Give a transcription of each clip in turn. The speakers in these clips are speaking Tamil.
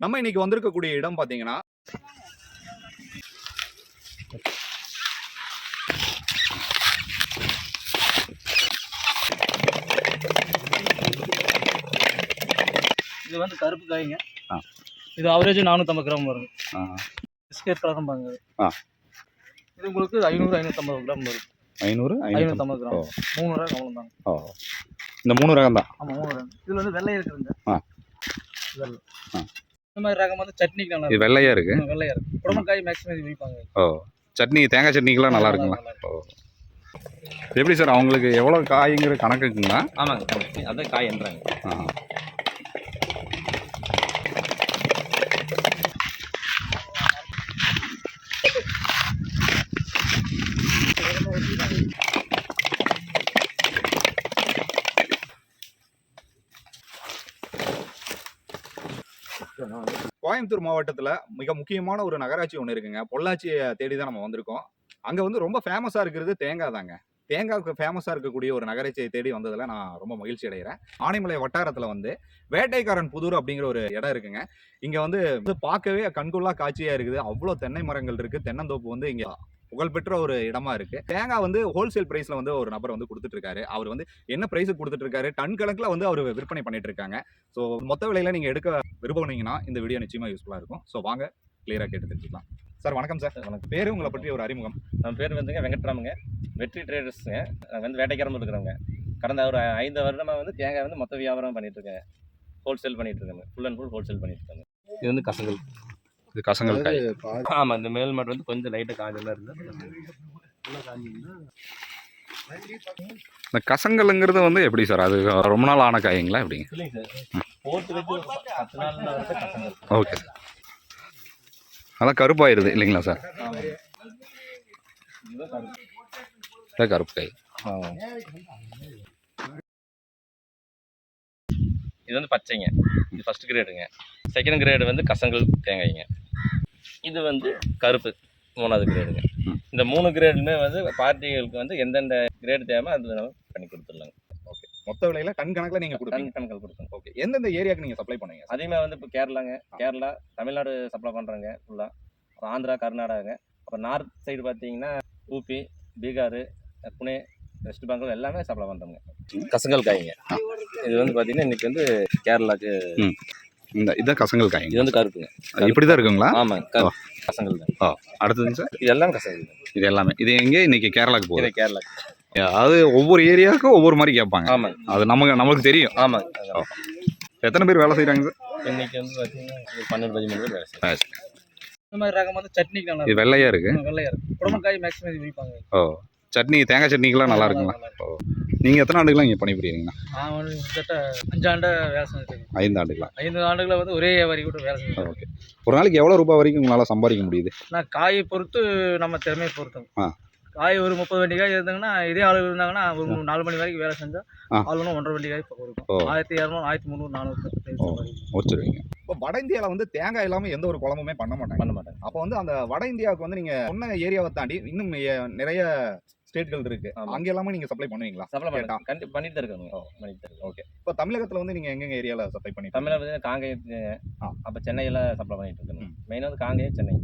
நம்ம இன்னைக்கு வந்திருக்கக்கூடிய இடம் பாத்தீங்கன்னா இது வந்து கருப்பு காய்ங்க. இது அவரேஜ் நானூற்றம்பது கிராம் வரும் பிஸ்கெட் கலரம் பாருங்க. ஆ. இது உங்களுக்கு ஐநூறு ஐநூற்றம்பது கிராம் வரும் ஐநூறு ஐநூறு ஐநூற்றம்பது கிராம். மூணு ரூபா கவனம் தாங்க ஓ. இந்த மூணு ரகம் தான்? ஆமாம் மூணு ரகம். இதில் வந்து வெள்ளை இருக்குதுங்க ஆ. வெள்ளை. ஆ. இந்த மாதிரி ரகம் வந்து சட்னிக்கு நல்லா இது வெள்ளையா இருக்கு? இருக்கும் வெள்ளையா இருக்கும் குடம்பக்காய் மேக்ஸிமம் இது விற்பாங்க ஓ சட்னி தேங்காய் சட்னிக்கெல்லாம் நல்லா இருக்குங்களா. ஓ. எப்படி சார் அவங்களுக்கு எவ்வளோ காய்ங்கிற கணக்கு இருக்குங்களா? ஆமாங்க அதான் காய் என்றாங்க. ஆ. கோயம்புத்தூர் மாவட்டத்தில் மிக முக்கியமான ஒரு நகராட்சி ஒன்று இருக்குங்க. பொள்ளாச்சியை தேடி தான் நம்ம வந்திருக்கோம். அங்கே வந்து ரொம்ப ஃபேமஸாக இருக்கிறது தேங்காய் தாங்க. தேங்காய்க்கு ஃபேமஸாக இருக்கக்கூடிய ஒரு நகராட்சியை தேடி வந்ததில் நான் ரொம்ப மகிழ்ச்சி அடைகிறேன் ஆனைமலை வட்டாரத்தில் வந்து வேட்டைக்காரன் புதூர் அப்படிங்கிற ஒரு இடம் இருக்குங்க. இங்கே வந்து பார்க்கவே கண்கொள்ளா காட்சியாக இருக்குது. அவ்வளோ தென்னை மரங்கள் இருக்குது தென்னந்தோப்பு வந்து இங்கே புகழ்பெற்ற ஒரு இடமா இருக்கு. தேங்காய் வந்து ஹோல்சேல் பிரைஸ்ல வந்து ஒரு நபர் வந்து கொடுத்துட்டு இருக்காரு அவர் வந்து என்ன பிரைஸ் கொடுத்துட்டு இருக்காரு டன் கணக்குல வந்து அவர் விற்பனை பண்ணிட்டு இருக்காங்க ஸோ மொத்த விலையில நீங்க எடுக்க விரும்பினீங்கன்னா இந்த வீடியோ நிச்சயமா யூஸ்ஃபுல்லா இருக்கும். ஸோ வாங்க கிளியரா கேட்டு தெரிஞ்சுக்கலாம். சார் வணக்கம் சார் வணக்கம். பேரு உங்களை பற்றி ஒரு அறிமுகம். நம்ம பேர் வந்துங்க வெங்கட்ராமுங்க. வெற்றி ட்ரேடர்ஸுங்க நாங்கள் வந்து வேட்டைக்காரம்பு இருக்கிறவங்க கடந்த ஒரு ஐந்து வருடமாக வந்து தேங்காய் வந்து மொத்த வியாபாரம் பண்ணிட்டு இருக்கேன் ஹோல்சேல் பண்ணிட்டு இருக்காங்க ஃபுல் அண்ட் ஃபுல் ஹோல்சேல் பண்ணிட்டு இருக்காங்க இது வந்து கசங்கள் இது கசங்கள் காய். ஆமாம் இந்த மேல் மட்டும் வந்து கொஞ்சம் லைட்டாக காஞ்செல்லாம் இருந்து இந்த கசங்கல்ங்கிறது வந்து எப்படி சார்? அது ரொம்ப நாள் ஆன காய்ங்களா எப்படிங்க? கசங்கள் ஓகே சார். அதான் கருப்பாயிருது இல்லைங்களா சார்? கருப்பு. காய். இது வந்து பச்சைங்க. இது ஃபர்ஸ்ட் கிரேடுங்க செகண்ட் கிரேடு வந்து கசங்கல் தேங்காய்ங்க. இது வந்து கருப்பு மூணாவது கிரேடுங்க. இந்த மூணு கிரேடுமே வந்து பார்ட்டிகளுக்கு வந்து எந்தெந்த கிரேடு தேவை அதில் நம்ம பண்ணி கொடுத்துடலாங்க. மொத்த விலையில டன் கணக்குல நீங்க கொடுப்பீங்க. கணக்கில் கொடுத்துங்க ஓகே. எந்தெந்த ஏரியாக்கு நீங்க சப்ளை பண்ணுவீங்க? அதிகமாக வந்து இப்போ கேரளாங்க. கேரளா தமிழ்நாடு சப்ளை பண்ணுறாங்க ஃபுல்லாக அப்புறம் ஆந்திரா கர்நாடகாங்க. அப்புறம் நார்த் சைடு பார்த்தீங்கன்னா ஊபி பீகார் புனே வெஸ்ட் பெங்கால் எல்லாமே சப்ளை பண்ணுறோங்க கசங்கல் காய்ங்க. இது வந்து பார்த்தீங்கன்னா இன்னைக்கு வந்து கேரளாக்கு இந்த இதான் கசங்கல் காய்ங்க. இது வந்து கருப்புங்க. இப்படி தான் இருக்குங்களா? கரு கசங்கல் தான். அடுத்ததுங்க சார்? இது எல்லாம் கசங்கல் இது எல்லாமே. இது எங்கே? இன்னைக்கு கேரளாக்கு போகுது. கேரளா. அது ஒவ்வொரு ஏரியாவுக்கும் ஒவ்வொரு மாதிரி கேட்பாங்க. ஆமாங்க அது நமக்கு நம்மளுக்கு தெரியும். அதான். எத்தனை பேர் வேலை செய்கிறாங்க சார்? இன்னைக்கு வந்து பார்த்தீங்கன்னா பன்னெண்டு பதிமூணு பேர் வேலை செய்யறாங்க. இந்த மாதிரி ரகம் வந்து சட்னிக்கு நல்லா இது வெள்ளையா இருக்கு? இருக்கும் வெள்ளையா இருக்கும் குடம்பக்காய் மேக்ஸிமம் இது விற்பாங்க ஓ. சட்னி தேங்காய் சட்னிக்கெல்லாம் நல்லா இருக்குங்களா. நீங்கள் எத்தனை ஆண்டுகளா இங்கே பணிபுரியுறீங்கண்ணா? நான் வந்து கிட்டத்தட்ட அஞ்சு ஆண்டு வேலை செஞ்சுருக்கேன் ஐந்து ஆண்டுகளா? ஐந்து ஆண்டுகளை வந்து ஒரே வியாபாரி கூட வேலை செஞ்சேன் ஓகே. ஒரு நாளைக்கு எவ்வளோ ரூபாய் வரைக்கும் உங்களால் சம்பாதிக்க முடியுது? நான் காயை பொறுத்து நம்ம திறமையை பொறுத்தோம். ஆ. காய் ஒரு முப்பது வண்டி காய் இருந்தாங்கன்னா இதே ஆளு இருந்தாங்கன்னா ஒரு மூணு- நாலு மணி வரைக்கும் வேலை செஞ்சா ஆ. ஆளுநர் ஒன்றரை வண்டி காய் ஆயிரத்தி இரநூறு ஆயிரத்தி முந்நூறு நானூறு. வச்சுருவீங்க இப்போ வட இந்தியாவில் வந்து தேங்காய் இல்லாமல் எந்த ஒரு குழம்புமே பண்ண மாட்டாங்க. பண்ண மாட்டாங்க. அப்போ வந்து அந்த வட இந்தியாவுக்கு வந்து நீங்கள் சொன்ன ஏரியாவை தாண்டி இன்னும் நிறைய ஸ்டேட்கள் இருக்கு. அங்க எல்லாமே நீங்கள் சப்ளை பண்ணுவீங்களா? சப்ளை. பண்ண பண்ணிட்டு தான் இருக்காங்க பண்ணிட்டு இருக்காங்க ஓகே. இப்போ தமிழகத்தில் வந்து நீங்கள் எங்கெங்க ஏரியாவில் சப்ளை பண்ணி தமிழ்நாடு பார்த்தீங்கன்னா காங்கேயம். அப்போ சென்னையில் சப்ளை பண்ணிட்டு இருக்காங்க. மெயினாக வந்து காங்கேயம் சென்னை.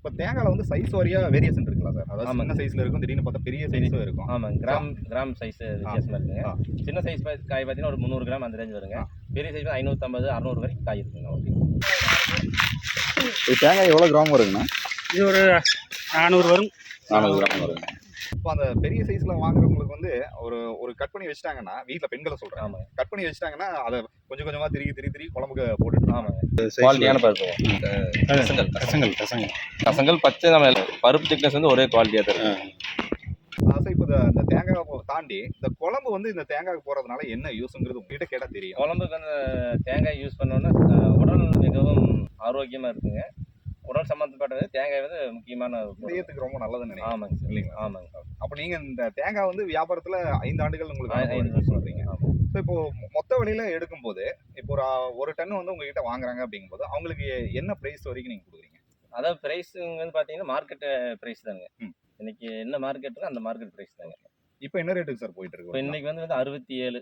இப்போ தேங்காயில் வந்து சைஸ் வாரியா வேரியேஷன் இருக்குல்ல சார் அதாவது. சின்ன சைஸ்ல இருக்கும் திடீர்னு பார்த்தா பெரிய சைஸும் இருக்கும். ஆமாம் கிராம் கிராம் சைஸ் வித்தியாசமாக இருக்குங்க. சின்ன சைஸ் காய் பார்த்தீங்கன்னா ஒரு முந்நூறு கிராம் அந்த ரேஞ்ச் வருங்க. பெரிய சைஸ் ஐநூற்றம்பது அறநூறு வரைக்கும் காய் இருக்குங்க. ஓகே. தேங்காய் எவ்வளோ கிராம் வருங்கண்ணா? இது ஒரு நானூறு வரும். நானூறு கிராம் வருங்க. இப்போ அந்த பெரிய சைஸ்ல வாங்குறவங்களுக்கு வந்து ஒரு ஒரு கட் பண்ணி வச்சுட்டாங்கன்னா வீட்டில் பெண்களை சொல்றேன். ஆமாங்க கட் பண்ணி வச்சுட்டாங்கன்னா அதை கொஞ்சம் கொஞ்சமா திருப்பி திருப்பி திருப்பி குழம்புக்கு போட்டுட்டு குவாலிட்டியான கசங்கல் கசங்கல் பச்சை நம்ம பருப்பு திக்னஸ் வந்து ஒரே குவாலிட்டியாக தான் இருக்கும் அதான் இப்போ இந்த- தேங்காய் தாண்டி இந்த குழம்பு வந்து இந்த தேங்காய்க்கு போறதுனால என்ன யூஸ்ங்கிறது உங்ககிட்ட கேட்டா தெரியும். குழம்புக்கு அந்த தேங்காய் யூஸ் பண்ணோன்னா உடல் மிகவும் ஆரோக்கியமாக இருக்குங்க. உடல் சம்மந்தப்பட்டது தேங்காய் வந்து முக்கியமான. இதயத்துக்கு ரொம்ப நல்லதுன்னு நினைக்கிறேன். ஆமாங்க சார். இல்லைங்களா? ஆமாங்க அப்போ நீங்க இந்த தேங்காய் வந்து வியாபாரத்துல ஐந்து ஆண்டுகள் உங்களுக்கு ஆமாம். ஸோ இப்போ மொத்த விலையில எடுக்கும்போது இப்போ ஒரு ஒரு டன் வந்து உங்ககிட்ட வாங்குறாங்க அப்படிங்கும்போது அவங்களுக்கு என்ன பிரைஸ் வரைக்கும் நீங்க கொடுக்குறீங்க? அதாவது ப்ரைஸுங்க வந்து பார்த்தீங்கன்னா மார்க்கெட் ப்ரைஸ் தாங்க. இன்னைக்கு என்ன மார்க்கெட் இருக்கோ அந்த மார்க்கெட் ப்ரைஸ் தாங்க. இப்போ என்ன ரேட்டுக்கு சார் போயிட்டு இப்போ இருக்கு இன்னைக்கு வந்து வந்து அறுபத்தி ஏழு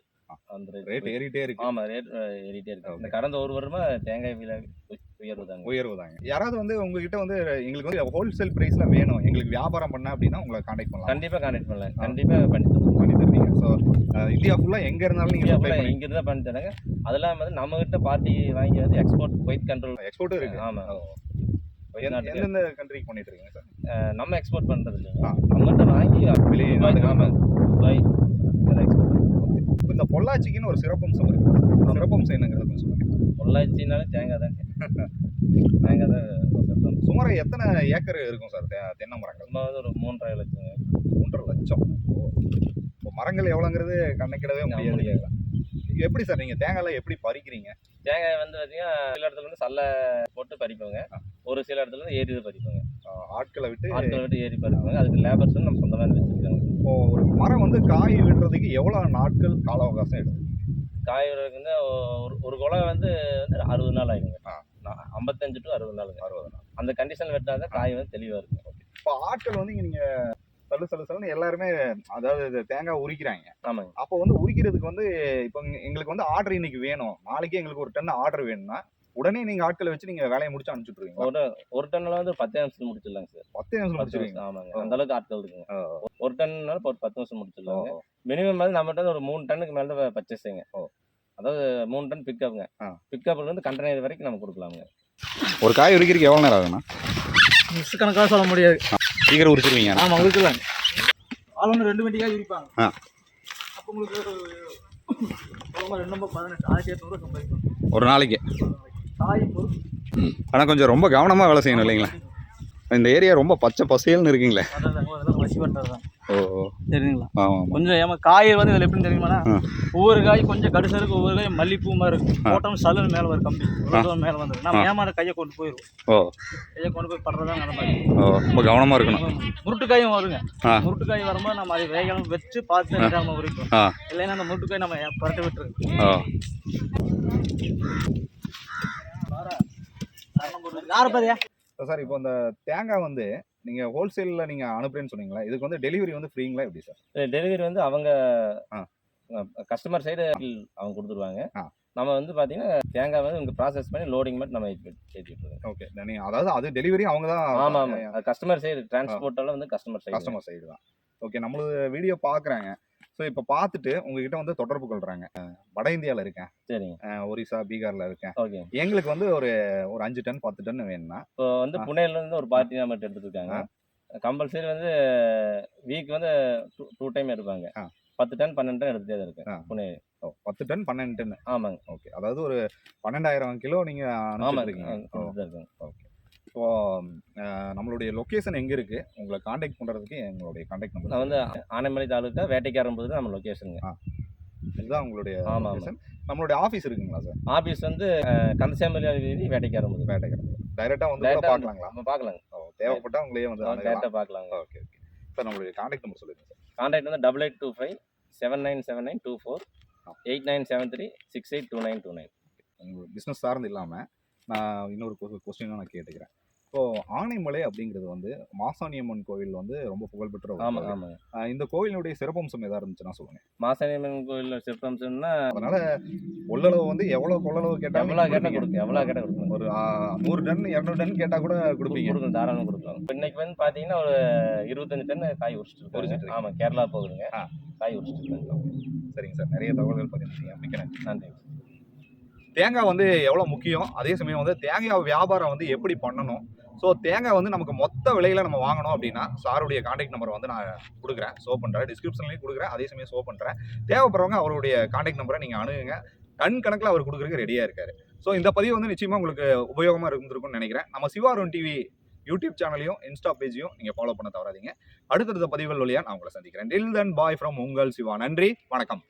அந்த ரேட் ஏறிட்டே இருக்கு. ஆமா ரேட் ஏறிட்டே இருக்கு. இந்த கடந்த ஒரு வருடமா தேங்காய் விலை உ- உயர்வு தாங்க உயர்வு தாங்க யாராவது வந்து உங்ககிட்ட வந்து எங்களுக்கு வந்து ஹோல்சேல் பிரைஸ்ல வேணும் எங்களுக்கு வியாபாரம் பண்ண அப்படின்னா உங்களை காண்டாக்ட் பண்ணலாம். கண்டிப்பா கான்டாக்ட் பண்ணலாம். கண்டிப்பா பண்ணி பண்ணி தருவீங்க. ஸோ இந்தியா ஃபுல்லா எங்க இருந்தாலும் நீங்க இந்தியா சப்ளை full-ஆ பண்ணி இங்க இருந்தா பண்ணி தராங்க. அதெல்லாம் வந்து நம்ம கிட்ட பார்ட்டி வாங்கி வந்து எக்ஸ்போர்ட் குவைத் கண்ட்ரோல் எக்ஸ்போர்ட்டும் இருக்கு. ஆமா. எந்த- நாட்டுக்கு. எந்தெந்த கண்ட்ரிக்கு பண்ணிட்டு இருக்கீங்க சார் நம்ம எக்ஸ்போர்ட் பண்றது இல்லைங்க. நம்மகிட்ட வாங்கி வெளியே துபாய், நாட்டுக்கு ஆமா. துபாய் பண்ணுவோம். இப்ப இந்த பொள்ளாச்சிக்குன்னு ஒரு சிறப்பம்சம் இருக்கு. சிறப்பம்சம் என்னங்கிறத கொஞ்சம் சொல்லுங்க. பொள்ளாச்சினாலே தேங்காய் தாங்க. தேங்காய் தான். சுமார் எத்தனை ஏக்கர் இருக்கும் சார் தென்னை மரங்கள்? வந்து ஒரு மூன்றரை லட்சம். மூன்றரை லட்சம். இப்போ மரங்கள் எவ்வளோங்கிறது கணக்கிடவே முடியாது. எப்படி சார் நீங்க தேங்காய்லாம் எப்படி பறிக்கிறீங்க? தேங்காய் வந்து பார்த்தீங்கன்னா சில இடத்துல வந்து சல்ல போட்டு பறிப்பாங்க. ஒரு சில இடத்துல வந்து ஏரி பறிப்பாங்க. ஆட்களை விட்டு ஆட்களை விட்டு ஏரி பறிப்பாங்க. அதுக்கு லேபர்ஸ் நம்ம சொந்தமாக வச்சிருக்காங்க. இப்போ ஒரு மரம் வந்து காய் விடுறதுக்கு எவ்வளவு நாட்கள் கால அவகாசம் எடுக்கும்? காய் விடுறதுக்கு ஒரு ஒரு குலை வந்து வந்து அறுபது நாள் ஆகுங்க ஆ. நான் ஐம்பத்தஞ்சு டு அறுபது நாளுங்க. அறுபது நாள். அந்த கண்டிஷன் வெட்டினா தான் காய் வந்து தெளிவாக இருக்கும். இப்போ ஆட்கள் வந்து இங்க நீங்க சல்லு சல்லு சல்லுன்னு எல்லாருமே அதாவது தேங்காய் உரிக்கிறாங்க. ஆமாங்க. அப்போ வந்து உரிக்கிறதுக்கு வந்து இப்போ எங்களுக்கு வந்து ஆர்டர் இன்னைக்கு வேணும். நாளைக்கே எங்களுக்கு ஒரு டன் ஆர்டர் வேணும்னா உடனே நீங்க ஆட்களை வச்சு நீங்க வேலையை முடிச்சு அனுப்பிச்சுட்ருவீங்களா ஒரு ஒரு டன்னில் வந்து பத்து நிமிஷம் முடிச்சிடலாங்க சார் பத்து நிமிஷம் முடிச்சிருவீங்க ஆமாங்க அந்த அளவுக்கு ஆட்கள் இருக்குங்க. ஒரு டன்னால ஒரு பத்து நிமிஷம் முடிச்சிடலாங்க மினிமம் வந்து நம்மகிட்ட ஒரு மூணு டன்னுக்கு மேலே தான் பர்ச்சேஸிங்க ஓ. அதாவது மூணு டன் பிக்கப்புங்க ஆ. பிக்கப்ல இருந்து கண்டெய்னர் வரைக்கும் நம்ம கொடுக்கலாமுங்க ஒரு காய் உரிக்கிறதுக்கு எவ்வளோ நேரம் ஆகும்னா மிஸ் கணக்காக சொல்ல முடியாது சீக்கிரம் உரிச்சிருவீங்க ஆமாம் உருக்கலாங்க ஆள் ஒன்று ரெண்டு மணிக்காக விரிப்பாங்க ஆ. அப்போ உங்களுக்கு ரெண்டு நம்பர் பதினெட்டு ஆயிரத்தி எட்நூறு சம்பாதிக்கும் ஒரு நாளைக்கு காய் ஆனால் கொஞ்சம் ரொம்ப கவனமாக வேலை செய்யணும் இல்லைங்களா? இந்த ஏரியா ரொம்ப பச்சை பசேல்னு இருக்குங்களே. ஓ சரிங்களா ஆமாம் கொஞ்சம் ஏமா காய் வந்து இதில் எப்படின்னு தெரியுமாண்ணா. ஒவ்வொரு காய் கொஞ்சம் கடுசா இருக்கு ஒவ்வொரு காய் மல்லிப்பூ மாதிரி இருக்கும் போட்டோம் சல்லுன்னு மேலே வரும் கம்பி. மேலே வந்துடும் நம்ம ஏமாற கையை கொண்டு போயிடும் ஓ. கையை கொண்டு போய் படுறதா அந்த மாதிரி. ஓ ரொம்ப கவனமாக இருக்கணும். முருட்டுக்காயும் வருங்க. முருட்டுக்காய் வரும்போது நம்ம அதை வேகம் வச்சு பார்த்து உரிக்கும் ஆ. இல்லைன்னா அந்த முருட்டுக்காய் நம்ம பரட்ட விட்டுருக்கு ஓ. யாரை பாதியா சார் இப்போ இந்த தேங்காய் வந்து நீங்கள் ஹோல்சேலில் நீங்கள் அனுப்புறேன்னு சொன்னீங்களா இதுக்கு வந்து டெலிவரி வந்து ஃப்ரீங்களா எப்படி சார் டெலிவரி வந்து அவங்க ஆ. கஸ்டமர் சைடு அவங்க கொடுத்துருவாங்க. நம்ம வந்து பார்த்தீங்கன்னா தேங்காய் வந்து இங்கே ப்ராசஸ் பண்ணி லோடிங் மட்டும் நம்ம ஏற்றி ஏற்றிட்டு இருக்கோம் ஓகே நீங்கள் அதாவது அது டெலிவரி அவங்க தான் ஆமாம் ஆமாம் கஸ்டமர் சைடு டிரான்ஸ்போர்ட்டால வந்து கஸ்டமர் சைடு கஸ்டமர் சைடு தான். ஓகே நம்மளது வீடியோ பார்க்குறாங்க ஸோ இப்போ பார்த்துட்டு உங்ககிட்ட வந்து தொடர்பு கொள்கிறாங்க வட இந்தியாவில் இருக்கேன். சரிங்க. ஒரிசா பீகாரில் இருக்கேன். ஓகே. எங்களுக்கு வந்து ஒரு ஒரு அஞ்சு டன் பத்து டன் வேணும்னா இப்போ வந்து ஆ. புனேல இருந்து ஒரு பார்ட்டி நம்ம எடுத்துட்டு இருக்காங்க கம்பல்சரி வந்து வீக் வந்து டூ டூ டைம் எடுப்பாங்க. ஆ. பத்து டன் பன்னெண்டு டன் எடுத்துட்டே தான் இருக்கு ஆ. புனே ஓ பத்து டன் பன்னெண்டு டன். ஆமாங்க. ஓகே. அதாவது ஒரு பன்னெண்டாயிரம் கிலோ நீங்கள் தான் இருக்காங்க. இப்போ அஹ், நம்மளுடைய லொக்கேஷன் எங்கே இருக்குது உங்களை காண்டாக்ட் பண்ணுறதுக்கு எங்களுடைய காண்டாக்ட் நான் நம்பர் வந்து ஆனைமலை தாலுக்கா வேட்டைக்காரம்பது நம்ம லொக்கேஷனுங்க இதுதான் உங்களுடைய. லொகேஷன் நம்மளுடைய ஆஃபீஸ் இருக்குங்களா சார் ஆஃபீஸ் வந்து கந்தசாமி வீதி வேட்டைக்காரம்பது வேட்டைக்கிறோம் டைரெக்டாக வந்து ஆ பார்க்கலாங்களா? நம்ம பார்க்கலாங்க. ஓ தேவைப்பட்டா உங்களையே வந்து டேரெக்டாக பார்க்கலாங்க. ஓகே ஓகே சார் நம்மளுடைய காண்டாக்ட் நம்பர் சொல்லுங்கள் சார் கான்டாக்ட் வந்து double eight two five seven nine seven nine two four eight nine seven three six eight two nine two nine business சார்ந்து இல்லாமல் நான் இன்னொரு கொஸ்டின் நான் கேட்டுக்கிறேன். இப்போ ஆனைமலை அப்படிங்கிறது வந்து மாசாணியம்மன் கோவில் வந்து ரொம்ப புகழ்பெற்ற ஒரு ஆமாம் கோவில். அஹ் இந்த கோவிலுடைய சிறப்பம்சம் எதா இருந்துச்சுன்னா சொல்லுங்க மாசாணியம்மன் கோயில் சிற்பம்சம்னா அதனால கொள்ளளவு வந்து எவ்வளவு கொள்ளளவு கேட்டாலும் எவ்வளோ கேட்டால். கொடுக்கும் எவ்வளோ கேட்டால் கொடுக்கலாம் ஒரு நூறு டன் இரநூறு டன் கேட்டா கூட கொடுப்பீங்க. கொடுக்கலாம் தாராளமாக கொடுக்கலாம். இப்ப இன்னைக்கு வந்து பார்த்தீங்கன்னா ஒரு இருபத்தஞ்சு டன் காய் உரிச்சிட்டு. ஆமாம் கேரளா போகுதுங்க. காய் உரிச்சிட்டு சரிங்க சார். நிறைய தகவல்கள் பகிர்ந்துட்டீங்க. மிக்க நன்றி. நன்றி. தேங்காய் வந்து எவ்வளோ முக்கியம்? அதே சமயம் வந்து தேங்காய் வியாபாரம் வந்து எப்படி பண்ணணும்? ஸோ தேங்காய் வந்து நமக்கு மொத்த விலையில் நம்ம வாங்கணும் அப்படின்னா சாருடைய காண்டாக்ட் நம்பர் வந்து நான் கொடுக்குறேன். ஷோ பண்ணுறேன் டிஸ்கிரிப்ஷன்லேயும் கொடுக்குறேன். அதே சமயம் ஷோ பண்ணுறேன் தேவைப்படுறவங்க அவருடைய காண்டாக்ட் நம்பரை நீங்கள் அணுகுங்க. டன் கணக்கில் அவர் கொடுக்குறதுக்கு ரெடியாக இருக்காரு. ஸோ இந்த பதிவு வந்து நிச்சயமாக உங்களுக்கு உபயோகமாக இருந்திருக்கும்னு நினைக்கிறேன். நம்ம சிவாரோன் டிவி யூடியூப் சேனலையும் இன்ஸ்டா பேஜையும் நீங்கள் ஃபாலோ பண்ண தவறாதீங்க. அடுத்தடுத்த பதிவுகள் வழியாக நான் உங்களை சந்திக்கிறேன். டில் தன் பாய் ஃப்ரம் உங்கள் சிவா. நன்றி. வணக்கம்.